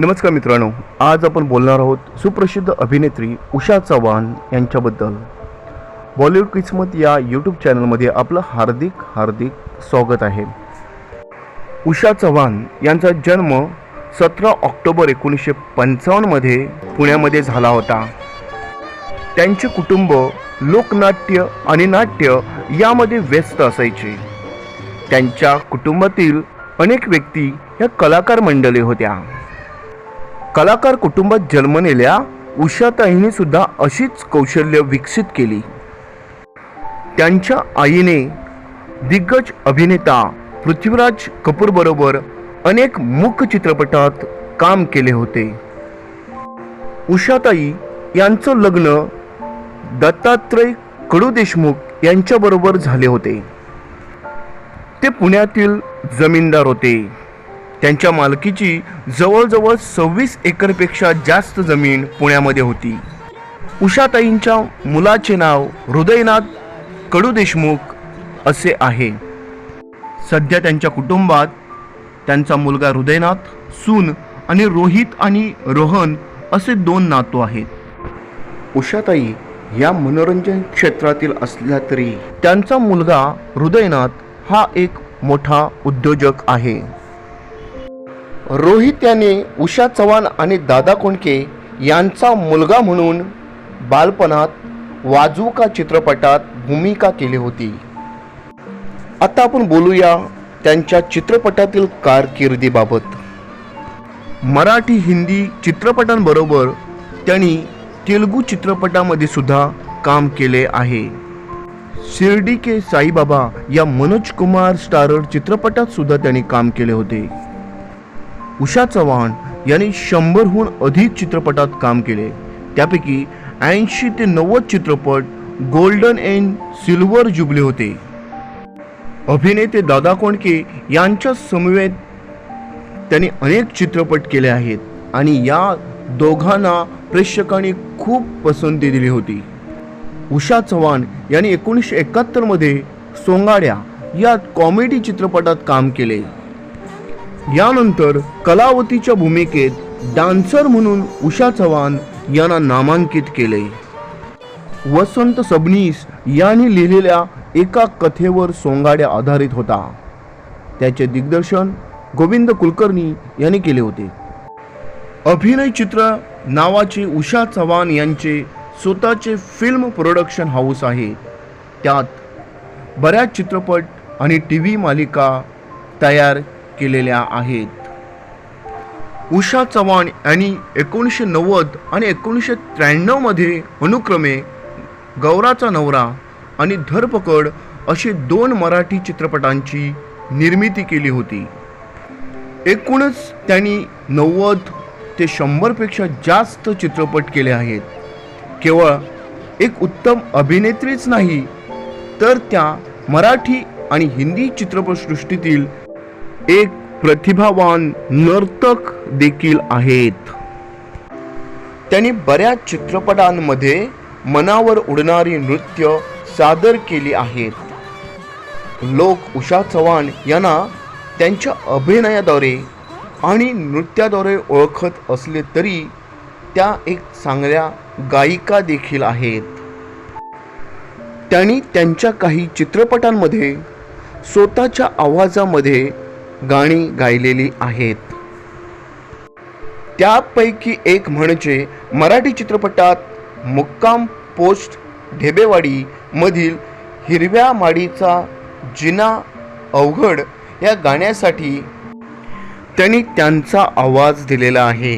नमस्कार मित्रांनो आज आपण बोलणार आहोत सुप्रसिद्ध अभिनेत्री उषा चव्हाण यांच्याबद्दल. बॉलिवूड किस्मत या यूट्यूब चॅनलमध्ये आपलं हार्दिक हार्दिक स्वागत आहे. उषा चव्हाण यांचा जन्म सतरा ऑक्टोबर एकोणीसशे पंचावन्नमध्ये पुण्यामध्ये झाला होता. त्यांचे कुटुंब लोकनाट्य आणि नाट्य यामध्ये व्यस्त असायचे. त्यांच्या कुटुंबातील अनेक व्यक्ती ह्या कलाकार मंडळी होत्या. कलाकार कुटुंबात जन्मलेल्या उषाताईने सुद्धा अशीच कौशल्य विकसित केली. त्यांच्या आईने दिग्गज अभिनेता पृथ्वीराज कपूर बरोबर अनेक मुख चित्रपटात काम केले होते. उषाताई यांचं लग्न दत्तात्रय कडू देशमुख यांच्याबरोबर झाले होते. ते पुण्यातील जमीनदार होते. त्यांच्या मालकीची जवळजवळ सव्वीस एकरपेक्षा जास्त जमीन पुण्यामध्ये होती. उषाताईंच्या मुलाचे नाव हृदयनाथ कडू देशमुख असे आहे. सध्या त्यांच्या कुटुंबात त्यांचा मुलगा हृदयनाथ सून आणि रोहित आणि रोहन असे दोन नातू आहेत. उषाताई या मनोरंजन क्षेत्रातील असल्या तरी त्यांचा मुलगा हृदयनाथ हा एक मोठा उद्योजक आहे. रोहित याने उषा चव्हाण आणि दादा कोंडके यांचा मुलगा म्हणून बालपणात वाजूका चित्रपटात भूमिका केली होती. आता आपण बोलूया त्यांच्या चित्रपटातील कारकिर्दीबाबत. मराठी हिंदी चित्रपटांबरोबर त्यांनी तेलुगू चित्रपटामध्ये सुद्धा काम केले आहे. शिर्डी के साईबाबा या मनोज कुमार स्टारर चित्रपटात सुद्धा त्यांनी काम केले होते. उषा चव्हाण यांनी शंभरहून अधिक चित्रपटात काम केले. त्यापैकी ऐंशी ते नव्वद चित्रपट गोल्डन एंड सिल्वर जुबले होते. अभिनेते दादा कोंडके यांच्या समवेत त्यांनी अनेक चित्रपट केले आहेत आणि या दोघांना प्रेक्षकांनी खूप पसंती दिली होती. उषा चव्हाण यांनी एकोणीसशे एकाहत्तरमध्ये सोंगाड्या या कॉमेडी चित्रपटात काम केले. यानंतर कलावतीच्या भूमिकेत डान्सर म्हणून उषा चव्हाण यांना नामांकित केले. वसंत सबनीस यांनी लिहिलेल्या एका कथेवर सोंगाड्या आधारित होता. त्याचे दिग्दर्शन गोविंद कुलकर्णी यांनी केले होते. अभिनय चित्र नावाचे उषा चव्हाण यांचे स्वतःचे फिल्म प्रोडक्शन हाऊस आहे. त्यात बऱ्याच चित्रपट आणि टी व्ही मालिका तयार केलेल्या आहेत. उषा चव्हाण यांनी एकोणीसशे नव्वद आणि एकोणीसशे त्र्याण्णवमध्ये अनुक्रमे गौराचा नवरा आणि धरपकड असे दोन मराठी चित्रपटांची निर्मिती केली होती. एकूणच त्यांनी नव्वद ते शंभरपेक्षा जास्त चित्रपट केले आहेत. केवळ एक उत्तम अभिनेत्रीच नाही तर त्या मराठी आणि हिंदी चित्रपटसृष्टीतील एक प्रतिभावान नर्तक देखील आहेत. त्यांनी बऱ्याच चित्रपटांमध्ये मनावर उडणारी नृत्य सादर केली आहेत. लोक उषा चव्हाण यांना त्यांच्या अभिनयाद्वारे आणि नृत्याद्वारे ओळखत असले तरी त्या एक चांगल्या गायिका देखील आहेत. त्यांनी त्यांच्या काही चित्रपटांमध्ये स्वतःच्या आवाजामध्ये गाणी गायलेली आहेत. त्यापैकी एक म्हणजे मराठी चित्रपटात मुक्काम पोस्ट ढेबेवाडी मधील हिरव्या माडीचा जिना अवघड या गाण्यासाठी त्यांनी त्यांचा आवाज दिलेला आहे.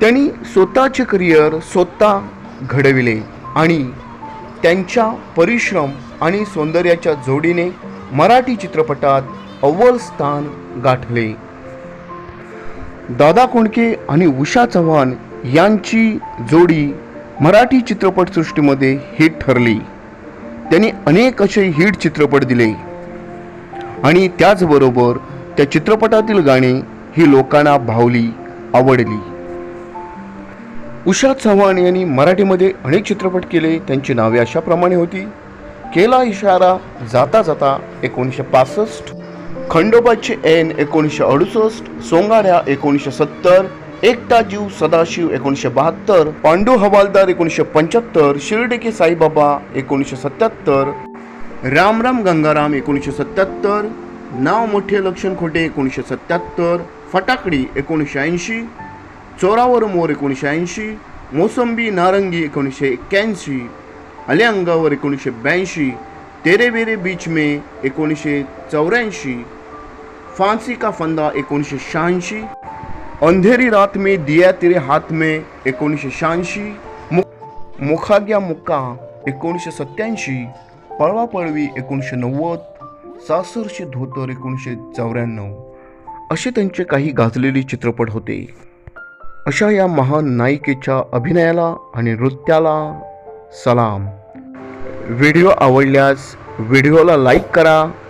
त्यांनी स्वतःचे करिअर स्वतः घडविले आणि त्यांच्या परिश्रम आणि सौंदर्याच्या जोडीने मराठी चित्रपटात अव्वल स्थान गाठले. दादा कोंडके आणि उषा चव्हाण यांची जोडी मराठी चित्रपटसृष्टीमध्ये हिट ठरली. त्यांनी अनेक असे हिट चित्रपट दिले. आणि त्याचबरोबर त्या चित्रपटातील गाणी ही लोकांना भावली आवडली. उषा चव्हाण यांनी मराठीमध्ये अनेक चित्रपट केले त्यांची नावे अशाप्रमाणे होती. केला इशारा जाता जाता एकोणीसशे पासष्ट. खंडोबाचे ऐन एकोणीसशे अडुसष्ट सोंगाड्या एकोणीसशे सत्तर एकटा जीव सदाशिव एकोणीसशे बहात्तर पांडू हवालदार एकोणीसशे पंच्याहत्तर शिर्डीके साईबाबा एकोणीसशे सत्याहत्तर रामराम गंगाराम एकोणीसशे सत्याहत्तर नाव मोठे लक्षण खोटे एकोणीसशे सत्याहत्तर फटाकडी एकोणीसशे ऐंशी चोरावर मोर एकोणीसशे ऐंशी मोसंबी नारंगी एकोणीसशे एक्क्याऐंशी आले अंगावर एकोणीसशे ब्याऐंशी तेरे बेरे बीच मे एकोणीसशे चौऱ्याऐंशी फांसी का फंदा एकोणीसशे शहाऐंशी. अंधेरी रात में दिया तेरे हात में एकोणीसशे शहाऐंशी. मु मुखाग्या मुक्का एकोणीसशे सत्याऐंशी पळवा पळवी एकोणीसशे नव्वद. सासरचे धोतर एकोणीसशे चौऱ्याण्णव. असे त्यांचे काही गाजलेले चित्रपट होते. अशा या महान नायिकेच्या अभिनयाला आणि नृत्याला सलाम. व्हिडिओ आवडल्यास व्हिडिओला लाईक करा.